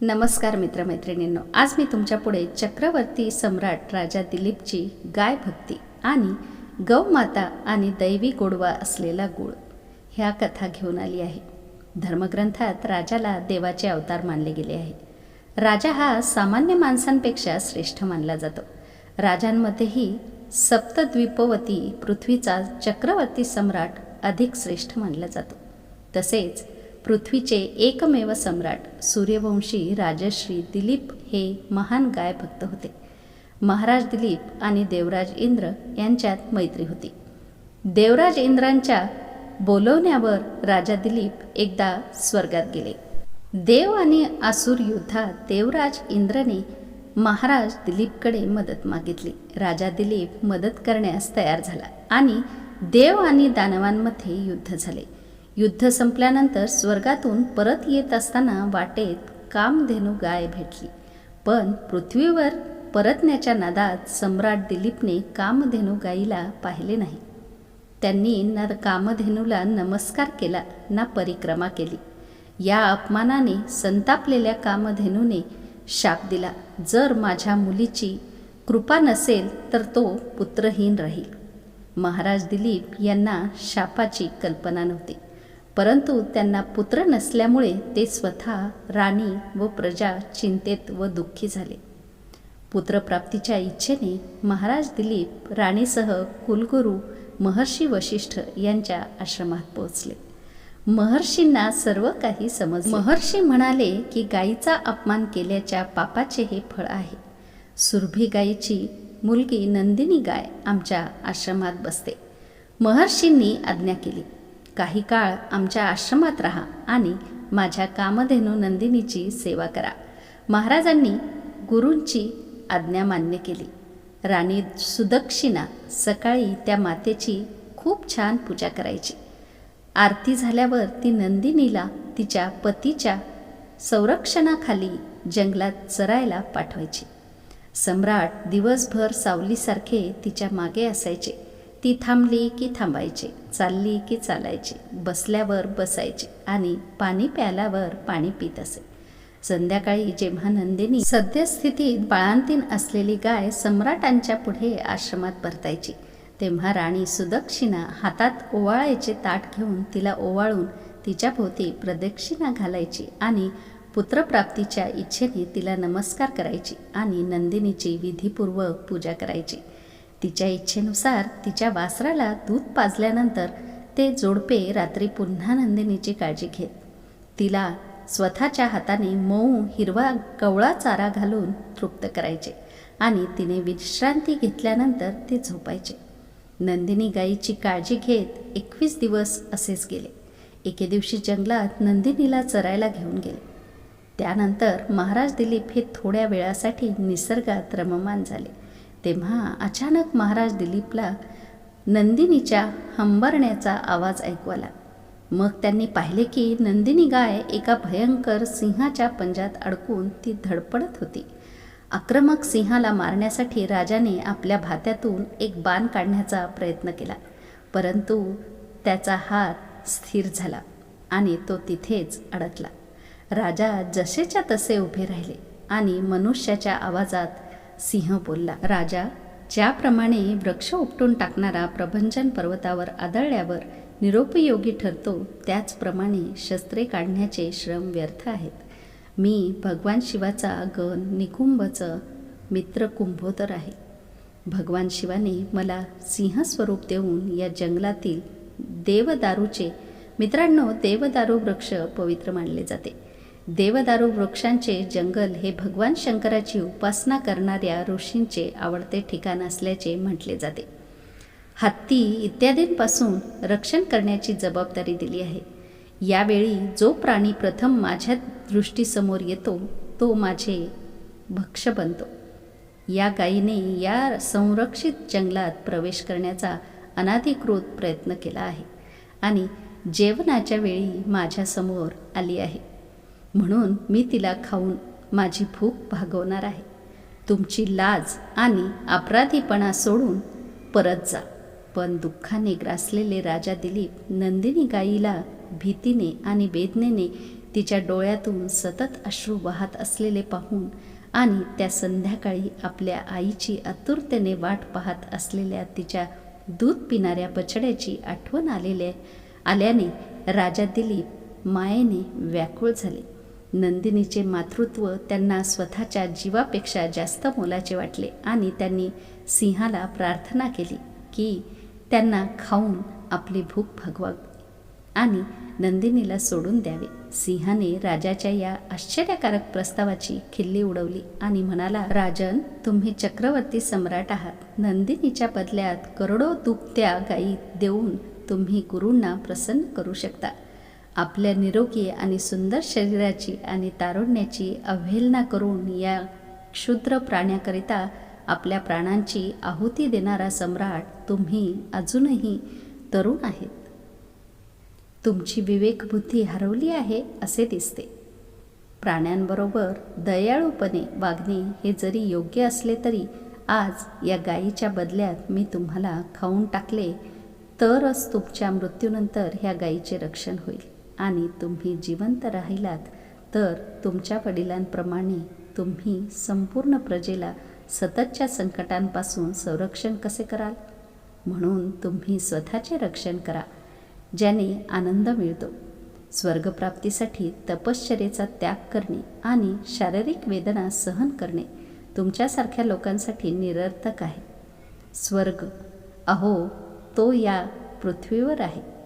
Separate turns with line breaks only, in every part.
नमस्कार मित्रमैत्रिणींनो आज मी तुमच्यापुढे चक्रवर्ती सम्राट राजा दिलीपची गाय भक्ती आणि गौमाता आणि दैवी गोडवा असलेला गुळ ह्या कथा घेऊन आली आहे. धर्मग्रंथात राजाला देवाचे अवतार मानले गेले आहे. राजा हा सामान्य माणसांपेक्षा श्रेष्ठ मानला जातो. राजांमध्येही सप्तद्वीपवती पृथ्वीचा चक्रवर्ती सम्राट अधिक श्रेष्ठ मानला जातो. तसेच पृथ्वीचे एकमेव सम्राट सूर्यवंशी राजश्री दिलीप हे महान गायभक्त होते. महाराज दिलीप आणि देवराज इंद्र यांच्यात मैत्री होती. देवराज इंद्रांच्या बोलवण्यावर राजा दिलीप एकदा स्वर्गात गेले. देव आणि आसुर युद्धात देवराज इंद्रने महाराज दिलीपकडे मदत मागितली. राजा दिलीप मदत करण्यास तयार झाला आणि देव आणि दानवांमध्ये युद्ध झाले. युद्ध संपल्यानंतर स्वर्गातून परत येत असताना वाटेत कामधेनू गाय भेटली. पण पृथ्वीवर परतण्याच्या नादात सम्राट दिलीपने कामधेनू गाईला पाहिले नाही. त्यांनी ना कामधेनूला नमस्कार केला ना परिक्रमा केली. या अपमानाने संतापलेल्या कामधेनूने शाप दिला. जर माझ्या मुलीची कृपा नसेल तर तो पुत्रहीन राहील. महाराज दिलीप यांना शापाची कल्पना नव्हती. परंतु त्यांना पुत्र नसल्यामुळे ते स्वतः राणी व प्रजा चिंतेत व दुःखी झाले. पुत्रप्राप्तीच्या इच्छेने महाराज दिलीप राणीसह कुलगुरू महर्षी वशिष्ठ यांच्या आश्रमात पोहोचले. महर्षींना सर्व काही समज महर्षी म्हणाले की गायीचा अपमान केल्याच्या पापाचे हे फळ आहे. सुरभी गायीची मुलगी नंदिनी गाय आमच्या आश्रमात बसते. महर्षींनी आज्ञा केली. काही काळ आमच्या आश्रमात राहा आणि माझ्या कामधेनू नंदिनीची सेवा करा. महाराजांनी गुरूंची आज्ञा मान्य केली. राणी सुदक्षिणा सकाळी त्या मातेची खूप छान पूजा करायची. आरती झाल्यावर ती नंदिनीला तिच्या पतीच्या संरक्षणाखाली जंगलात चरायला पाठवायची. सम्राट दिवसभर सावलीसारखे तिच्यामागे असायचे. ती थांबली की थांबायची चालली की चालायची बसल्यावर बसायची आणि पाणी प्यायल्यावर पाणी पित असे. संध्याकाळी जेव्हा नंदिनी सद्यस्थितीत बाळांतीन असलेली गाय सम्राटांच्या पुढे आश्रमात परतायची तेव्हा राणी सुदक्षिणा हातात ओवाळायचे ताट घेऊन तिला ओवाळून तिच्या भोवती प्रदक्षिणा घालायची आणि पुत्रप्राप्तीच्या इच्छेने तिला नमस्कार करायची आणि नंदिनीची विधीपूर्वक पूजा करायची. तिच्या इच्छेनुसार तिच्या वासराला दूध पाजल्यानंतर ते जोडपे रात्री पुन्हा नंदिनीची काळजी घेत. तिला स्वतःच्या हाताने मऊ हिरवा कवळा चारा घालून तृप्त करायचे आणि तिने विश्रांती घेतल्यानंतर ते झोपायचे. नंदिनी गायीची काळजी घेत एकवीस दिवस असेच गेले. एके दिवशी जंगलात नंदिनीला चरायला घेऊन गेले. त्यानंतर महाराज दिलीप हे थोड्या वेळासाठी निसर्गात रममान झाले. तेव्हा अचानक महाराज दिलीपला नंदिनीच्या हंबरण्याचा आवाज ऐकू आला. मग त्यांनी पाहिले की नंदिनी गाय एका भयंकर सिंहाच्या पंजात अडकून ती धडपडत होती. आक्रमक सिंहाला मारण्यासाठी राजाने आपल्या भात्यातून एक बाण काढण्याचा प्रयत्न केला परंतु त्याचा हात स्थिर झाला आणि तो तिथेच अडकला. राजा जसेच्या तसे उभे राहिले आणि मनुष्याच्या आवाजात सिंह बोलला राजा ज्याप्रमाणे वृक्ष उपटून टाकणारा प्रभंजन पर्वतावर आदळल्यावर निरोपयोगी ठरतो त्याचप्रमाणे शस्त्रे काढण्याचे श्रम व्यर्थ आहेत. मी भगवान शिवाचा गण निकुंभचं मित्र कुंभोदर आहे. भगवान शिवाने मला सिंहस्वरूप देऊन या जंगलातील देवदारूचे मित्रांनो देवदारू वृक्ष पवित्र मानले जाते. देवदारू वृक्षांचे जंगल हे भगवान शंकराची उपासना करणाऱ्या ऋषींचे आवडते ठिकाण असल्याचे म्हटले जाते. हत्ती इत्यादींपासून रक्षण करण्याची जबाबदारी दिली आहे. यावेळी जो प्राणी प्रथम माझ्या दृष्टीसमोर येतो तो माझे भक्ष बनतो. या गायीने या संरक्षित जंगलात प्रवेश करण्याचा अनाधिकृत प्रयत्न केला आहे आणि जेवणाच्या वेळी माझ्यासमोर आली आहे. म्हणून मी तिला खाऊन माझी भूक भागवणार आहे. तुमची लाज आणि अपराधीपणा सोडून परत जा. पण दुःखाने ग्रासलेले राजा दिलीप नंदिनी गायीला भीतीने आणि वेदनेने तिच्या डोळ्यातून सतत अश्रू वाहत असलेले पाहून आणि त्या संध्याकाळी आपल्या आईची आतुरतेने वाट पाहत असलेल्या तिच्या दूध पिणाऱ्या बछड्याची आठवण आलेल्या आल्याने राजा दिलीप मायेने व्याकुळ झाले. नंदिनीचे मातृत्व त्यांना स्वतःच्या जीवापेक्षा जास्त मोलाचे वाटले आणि त्यांनी सिंहाला प्रार्थना केली की त्यांना खाऊन आपली भूक भागवावी आणि नंदिनीला सोडून द्यावे. सिंहाने राजाच्या या आश्चर्यकारक प्रस्तावाची खिल्ली उडवली आणि म्हणाला राजन तुम्ही चक्रवर्ती सम्राट आहात. नंदिनीच्या बदल्यात करोडो दुभत्या गायी देऊन तुम्ही गुरूंना प्रसन्न करू शकता. आपल्या निरोगी आणि सुंदर शरीराची आणि तारुण्याची अवहेलना करून या क्षुद्र प्राण्याकरिता आपल्या प्राणांची आहुती देणारा सम्राट तुम्ही अजूनही तरुण आहेत. तुमची विवेकबुद्धी हरवली आहे असे दिसते. प्राण्यांबरोबर दयाळूपणे वागणे हे जरी योग्य असले तरी आज या गायीच्या बदल्यात मी तुम्हाला खाऊन टाकले तरच तुमच्या मृत्यूनंतर ह्या गायीचे रक्षण होईल. आणि तुम्ही जिवंत राहिलात तर तुमच्या वडिलांप्रमाणे तुम्ही संपूर्ण प्रजेला सततच्या संकटांपासून संरक्षण कसे कराल? म्हणून तुम्ही स्वतःचे रक्षण करा ज्याने आनंद मिळतो. स्वर्गप्राप्तीसाठी तपश्चर्येचा त्याग करणे आणि शारीरिक वेदना सहन करणे तुमच्यासारख्या लोकांसाठी निरर्थक आहे. स्वर्ग अहो तो या पृथ्वीवर आहे.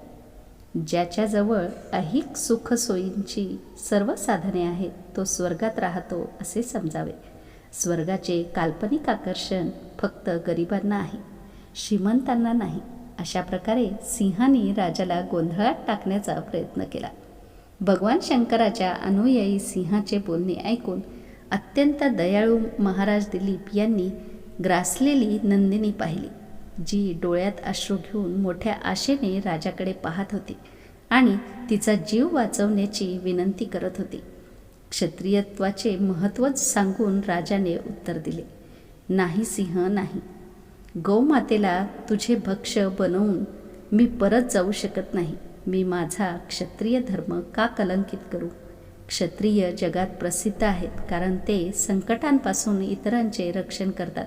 ज्याच्याजवळ अहिक सुखसोयींची सर्व साधने आहेत तो स्वर्गात राहतो असे समजावे. स्वर्गाचे काल्पनिक आकर्षण फक्त गरिबांना आहे श्रीमंतांना नाही. अशा प्रकारे सिंहाने राजाला गोंधळात टाकण्याचा प्रयत्न केला. भगवान शंकराच्या अनुयायी सिंहाचे बोलणे ऐकून अत्यंत दयाळू महाराज दिलीप यांनी ग्रासलेली नंदिनी पाहिली. जी डोळ्यात अश्रू घेऊन मोठ्या आशेने राजाकडे पाहत होती आणि तिचा जीव वाचवण्याची विनंती करत होती. क्षत्रियत्वाचे महत्त्वच सांगून राजाने उत्तर दिले नाही सिंह नाही. गौमातेला तुझे भक्ष बनवून मी परत जाऊ शकत नाही. मी माझा क्षत्रिय धर्म का कलंकित करू? क्षत्रिय जगात प्रसिद्ध आहेत कारण ते संकटांपासून इतरांचे रक्षण करतात.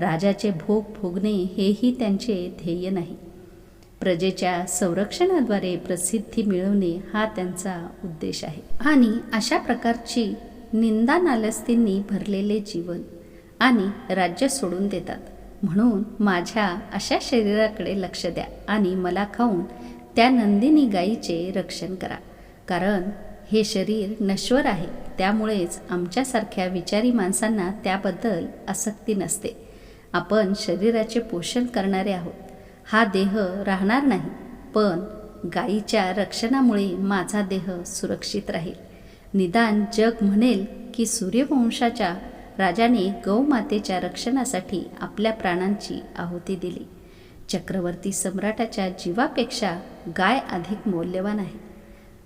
राजाचे भोग भोगणे हेही त्यांचे ध्येय नाही. प्रजेच्या संरक्षणाद्वारे प्रसिद्धी मिळवणे हा त्यांचा उद्देश आहे. आणि अशा प्रकारची निंदा नालस्तींनी भरलेले जीवन आणि राज्य सोडून देतात. म्हणून माझ्या अशा शरीराकडे लक्ष द्या आणि मला खाऊन त्या नंदिनी गायीचे रक्षण करा. कारण हे शरीर नश्वर आहे. त्यामुळेच आमच्यासारख्या विचारी माणसांना त्याबद्दल आसक्ती नसते. आपण शरीराचे पोषण करणारे आहोत. हा देह राहणार नाही पण गायीच्या रक्षणामुळे माझा देह सुरक्षित राहील. निदान जग म्हणेल की सूर्यवंशाच्या राजाने गौमातेच्या रक्षणासाठी आपल्या प्राणांची आहुती दिली. चक्रवर्ती सम्राटाच्या जीवापेक्षा गाय अधिक मौल्यवान आहे.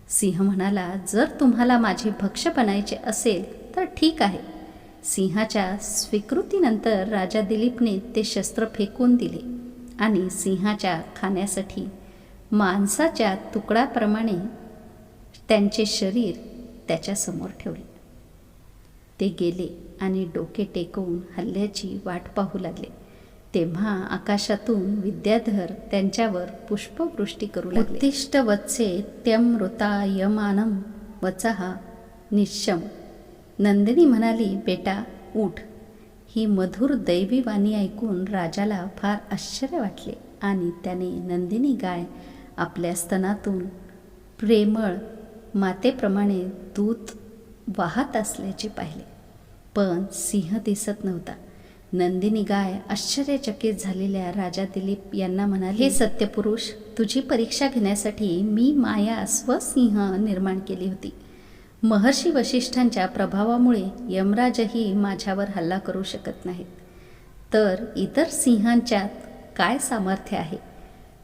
सिंह म्हणाला जर तुम्हाला माझे भक्ष बनायचे असेल तर ठीक आहे. सिंहाच्या स्वीकृतीनंतर राजा दिलीपने ते शस्त्र फेकून दिले आणि सिंहाच्या खाण्यासाठी माणसाच्या तुकड्याप्रमाणे त्यांचे शरीर त्याच्यासमोर ठेवले. ते गेले आणि डोके टेकवून हल्ल्याची वाट पाहू लागले. तेव्हा आकाशातून विद्याधर त्यांच्यावर पुष्पवृष्टी करू लागले. उत्तिष्ठ वत्से त्यमृता यमानम वचहा निश्चम। नंदिनी म्हणाली बेटा उठ. ही मधुर दैवी वाणी ऐकून राजाला फार आश्चर्य वाटले आणि त्याने नंदिनी गाय आपल्या स्तनातून प्रेमळ मातेप्रमाणे दूध वाहत असल्याचे पाहिले. पण सिंह दिसत नव्हता. नंदिनी गाय आश्चर्यचकित झालेल्या राजा दिलीप यांना म्हणाले हे सत्यपुरुष तुझी परीक्षा घेण्यासाठी मी माया स्वसिंह निर्माण केली होती. महर्षी वशिष्ठांच्या प्रभावामुळे यमराजही माझ्यावर हल्ला करू शकत नाहीत. तर इतर सिंहांच्यात काय सामर्थ्य आहे?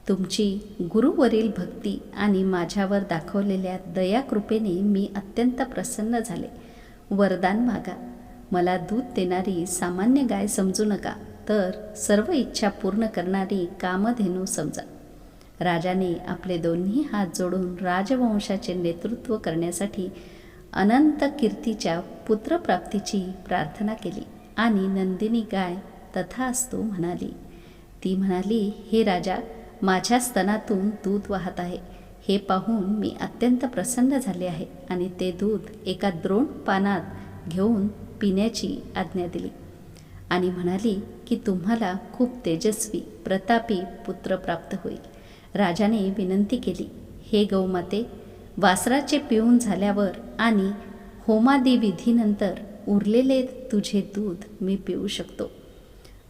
तुमची गुरुवरील भक्ती आणि माझ्यावर दाखवलेल्या दयाकृपेने मी अत्यंत प्रसन्न झाले. वरदान मागा. मला दूध देणारी सामान्य गाय समजू नका. तर सर्व इच्छा पूर्ण करणारी कामधेनू समजा. राजाने आपले दोन्ही हात जोडून राजवंशाचे नेतृत्व करण्यासाठी अनंत कीर्तीच्या पुत्रप्राप्तीची प्रार्थना केली आणि नंदिनी गाय तथास्तू म्हणाली. ती म्हणाली हे राजा माझ्या स्तनातून दूध वाहत आहे. हे पाहून मी अत्यंत प्रसन्न झाले आहे आणि ते दूध एका द्रोण पानात घेऊन पिण्याची आज्ञा दिली. आणि म्हणाली की तुम्हाला खूप तेजस्वी प्रतापी पुत्र प्राप्त होईल. राजाने विनंती केली हे गौमाते वासराचे पिऊन झाल्यावर आणि होमादी विधीनंतर उरलेले तुझे दूध मी पिऊ शकतो.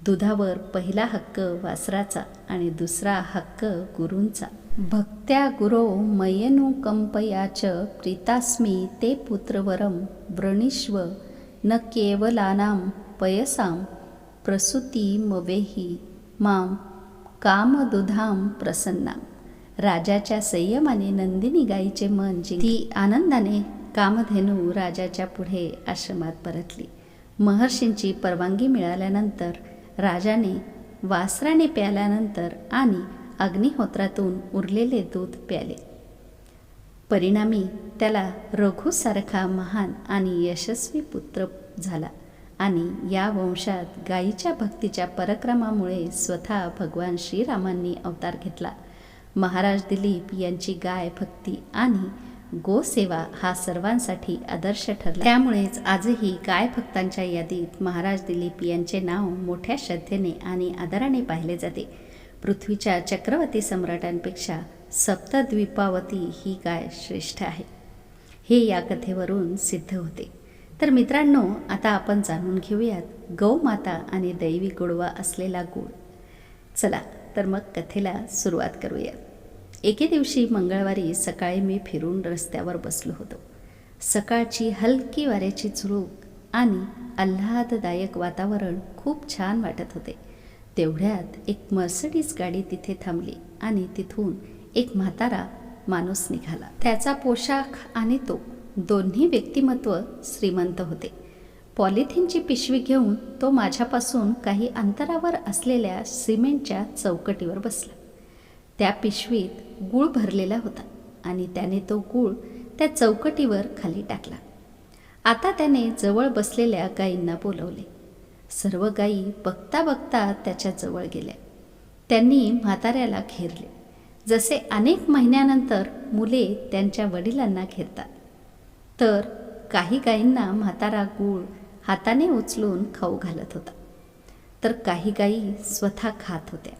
दुधावर पहिला हक्क वासराचा आणि दुसरा हक्क गुरूंचा. भक्त्या गुरो मयनुकंपयाच प्रीतास्मी ते पुत्रवरम व्रणिश्व न केवलानां पयसां प्रसूतीमवेही मां कामदुधां प्रसन्ना. राजाच्या संयमाने नंदिनी गाईचे मन जिंक ती आनंदाने कामधेनू राजाच्या पुढे आश्रमात परतली. महर्षींची परवानगी मिळाल्यानंतर राजाने वासराने प्याल्यानंतर आणि अग्निहोत्रातून उरलेले दूध प्याले. परिणामी त्याला रघुसारखा महान आणि यशस्वी पुत्र झाला आणि या वंशात गायीच्या भक्तीच्या पराक्रमामुळे स्वतः भगवान श्रीरामांनी अवतार घेतला. महाराज दिलीप यांची गाय भक्ती आणि गोसेवा हा सर्वांसाठी आदर्श ठरला. त्यामुळेच आजही गाय भक्तांच्या यादीत महाराज दिलीप यांचे नाव मोठ्या श्रद्धेने आणि आदराने पाहिले जाते. पृथ्वीच्या चक्रवर्ती सम्राटांपेक्षा सप्तद्वीपावती ही गाय श्रेष्ठ आहे. हे या कथेवरून सिद्ध होते. तर मित्रांनो आता आपण जाणून घेऊयात गौमाता आणि दैवी गोडवा असलेला गुळ. चला तर मग कथेला सुरुवात करूयात. एके दिवशी मंगळवारी सकाळी मी फिरून रस्त्यावर बसलो होतो. सकाळची हलकी वाऱ्याची झुळूक आणि आल्हाददायक वातावरण खूप छान वाटत होते. तेवढ्यात एक मर्सडीज गाडी तिथे थांबली आणि तिथून एक म्हातारा माणूस निघाला. त्याचा पोशाख आणि तो दोन्ही व्यक्तिमत्व श्रीमंत होते. पॉलिथिनची पिशवी घेऊन तो माझ्यापासून काही अंतरावर असलेल्या सिमेंटच्या चौकटीवर बसला. त्या पिशवीत गूळ भरलेला होता आणि त्याने तो गूळ त्या चौकटीवर खाली टाकला. आता त्याने जवळ बसलेल्या गायींना बोलवले. सर्व गायी बघता बघता त्याच्याजवळ गेल्या. त्यांनी म्हाताऱ्याला घेरले. जसे अनेक महिन्यानंतर मुले त्यांच्या वडिलांना घेरतात तर काही गायींना म्हातारा गूळ हाताने उचलून खाऊ घालत होता. तर काही गायी स्वतः खात होत्या.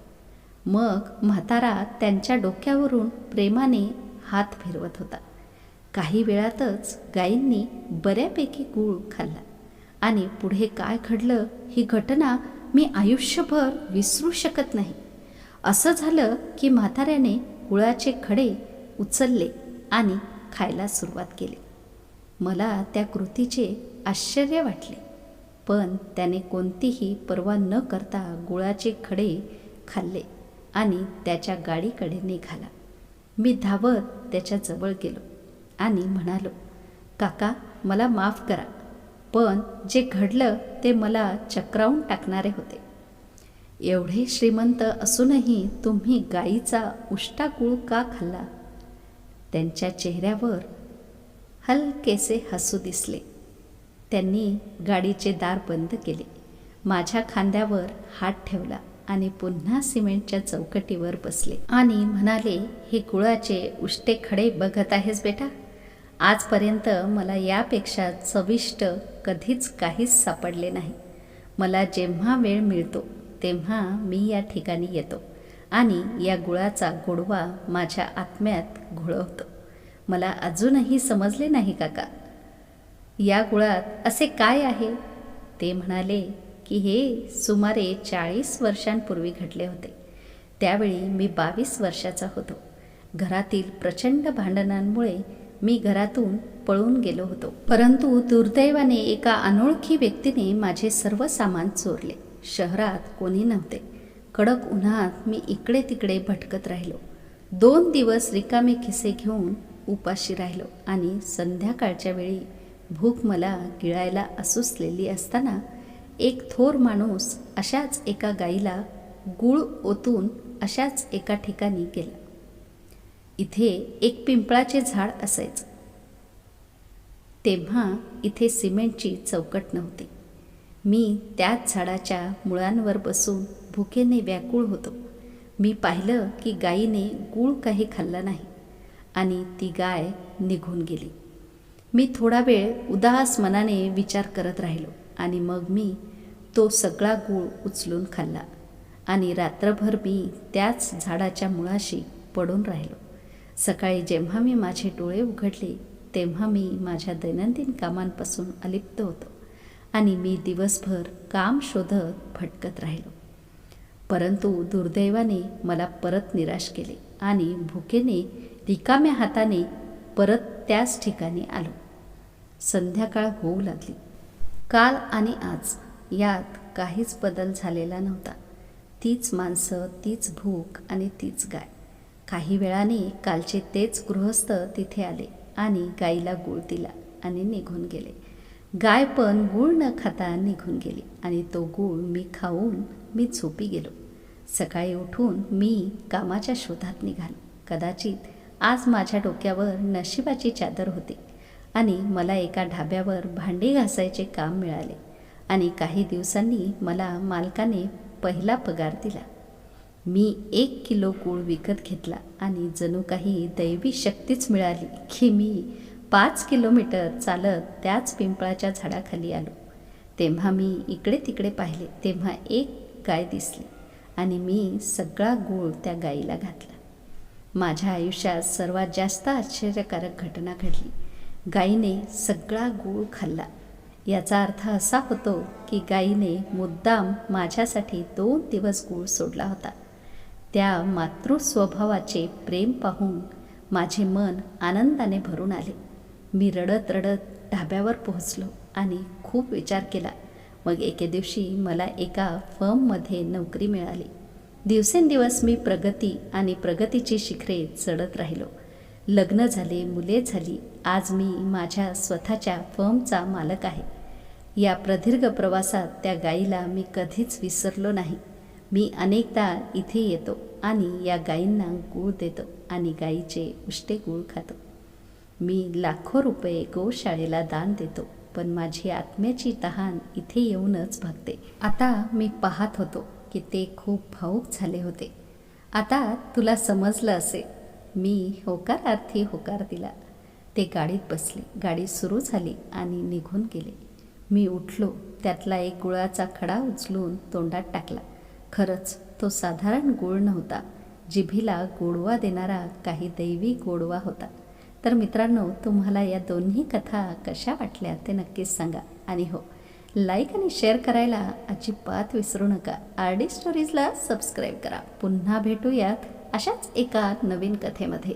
मग म्हातारा त्यांच्या डोक्यावरून प्रेमाने हात फिरवत होता. काही वेळातच गायींनी बऱ्यापैकी गूळ खाल्ला आणि पुढे काय घडलं ही घटना मी आयुष्यभर विसरू शकत नाही. असं झालं की म्हाताऱ्याने गुळाचे खडे उचलले आणि खायला सुरुवात केली. मला त्या कृतीचे आश्चर्य वाटले पण त्याने कोणतीही पर्वा न करता गुळाचे खडे खाल्ले. आणि त्याच्या गाडीकडे निघाला. मी धावत त्याच्याजवळ गेलो आणि म्हणालो काका मला माफ करा पण जे घडलं ते मला चक्रावून टाकणारे होते. एवढे श्रीमंत असूनही तुम्ही गाईचा उष्टा का खाल्ला? त्यांच्या चेहऱ्यावर हलकेसे हसू दिसले. त्यांनी गाडीचे दार बंद केले. माझ्या खांद्यावर हात ठेवला. आणि पुन्हा सिमेंटच्या चौकटीवर बसले. आणि म्हणाले हे गुळाचे उष्टे खडे बघत आहेस बेटा? आजपर्यंत मला यापेक्षा चविष्ट कधीच काहीच सापडले नाही. मला जेव्हा वेळ मिळतो तेव्हा मी या ठिकाणी येतो आणि या गुळाचा गोडवा माझ्या आत्म्यात घोळवतो. मला अजूनही समजले नाही काका. या गुळात असे काय आहे? ते म्हणाले की हे सुमारे चाळीस वर्षांपूर्वी घडले होते. त्यावेळी मी बावीस वर्षाचा होतो. घरातील प्रचंड भांडणांमुळे मी घरातून पळून गेलो होतो. परंतु दुर्दैवाने एका अनोळखी व्यक्तीने माझे सर्व सामान चोरले. शहरात कोणी नव्हते. कडक उन्हात मी इकडे तिकडे भटकत राहिलो. दोन दिवस रिकामे खिसे घेऊन उपाशी राहिलो आणि संध्याकाळच्या वेळी भूक मला गिळायला असुसलेली असताना एक थोर माणूस अशाच एका गाईला गूळ ओतून अशाच एका ठिकाणी गेला. इथे एक पिंपळाचे झाड असायचं. तेव्हा इथे सिमेंटची चौकट नव्हती. मी त्याच झाडाच्या मुळांवर बसून भुकेने व्याकुळ होतो. मी पाहिलं की गायीने गूळ काही खाल्ला नाही आणि ती गाय निघून गेली. मी थोडा वेळ उदास मनाने विचार करत राहिलो आणि मग मी तो सगळा गूळ उचलून खाल्ला आणि रात्रभर मी त्याच झाडाच्या मुळाशी पडून राहिलो. सकाळी जेव्हा मी माझे डोळे उघडले तेव्हा मी माझ्या दैनंदिन कामांपासून अलिप्त होतो आणि मी दिवसभर काम शोधत भटकत राहिलो. परंतु दुर्दैवाने मला परत निराश केले आणि भुकेने रिकाम्या हाताने परत त्याच ठिकाणी आलो. संध्याकाळ होऊ लागली. काल आणि आज यात काहीच बदल झालेला नव्हता. तीच माणसं तीच भूक आणि तीच गाय. काही वेळाने कालचे तेच गृहस्थ तिथे आले आणि गाईला गूळ दिला आणि निघून गेले. गाय पण गूळ न खाता निघून गेली आणि तो गूळ मी खाऊन मी झोपी गेलो. सकाळी उठून मी कामाच्या शोधात निघालो. कदाचित आज माझ्या डोक्यावर नशिबाची चादर होती आणि मला एका ढाब्यावर भांडी घासायचे काम मिळाले. आणि काही दिवसांनी मला मालकाने पहिला पगार दिला. मी एक किलो गूळ विकत घेतला आणि जणू काही दैवी शक्तीच मिळाली की मी पाच किलोमीटर चालत त्याच पिंपळाच्या झाडाखाली आलो. तेव्हा मी इकडे तिकडे पाहिले तेव्हा एक गाय दिसली आणि मी सगळा गूळ त्या गाईला घातला. माझ्या आयुष्यात सर्वात जास्त आश्चर्यकारक घटना घडली. गाईने सगळा गूळ खाल्ला. याचा अर्थ असा होतो की गाईने मुद्दाम माझ्यासाठी दोन दिवस गूळ सोडला होता. त्या मातृस्वभावाचे प्रेम पाहून माझे मन आनंदाने भरून आले. मी रडत रडत ढाब्यावर पोहोचलो आणि खूप विचार केला. मग एके दिवशी मला एका फर्ममध्ये नोकरी मिळाली. दिवसेंदिवस मी प्रगती आणि प्रगतीची शिखरे चढत राहिलो. लग्न झाले मुले झाली आज मी माझ्या स्वतःच्या फर्मचा मालक आहे. या प्रदीर्घ प्रवासात त्या गाईला मी कधीच विसरलो नाही. मी अनेकदा इथे येतो आणि या गायींना गूळ देतो आणि गाईचे उष्टे गूळ खातो. मी लाखो रुपये गोशाळेला दान देतो पण माझी आत्म्याची तहान इथे येऊनच भागते. आता मी पाहत होतो की ते खूप भाऊक झाले होते. आता तुला समजलं असे. मी होकारार्थी होकार दिला. ते गाडीत बसले. गाडी सुरू झाली आणि निघून गेले. मी उठलो. त्यातला एक गुळाचा खडा उचलून तोंडात टाकला. खरंच तो साधारण गुळ नव्हता. जिभीला गोडवा देणारा काही दैवी गोडवा होता. तर मित्रांनो तुम्हाला या दोन्ही कथा कशा वाटल्या ते नक्कीच सांगा. आणि हो लाईक आणि शेअर करायला अजिबात विसरू नका. आर डी स्टोरीजला सबस्क्राईब करा. पुन्हा भेटूयात अशाच एका नवीन कथेमध्ये.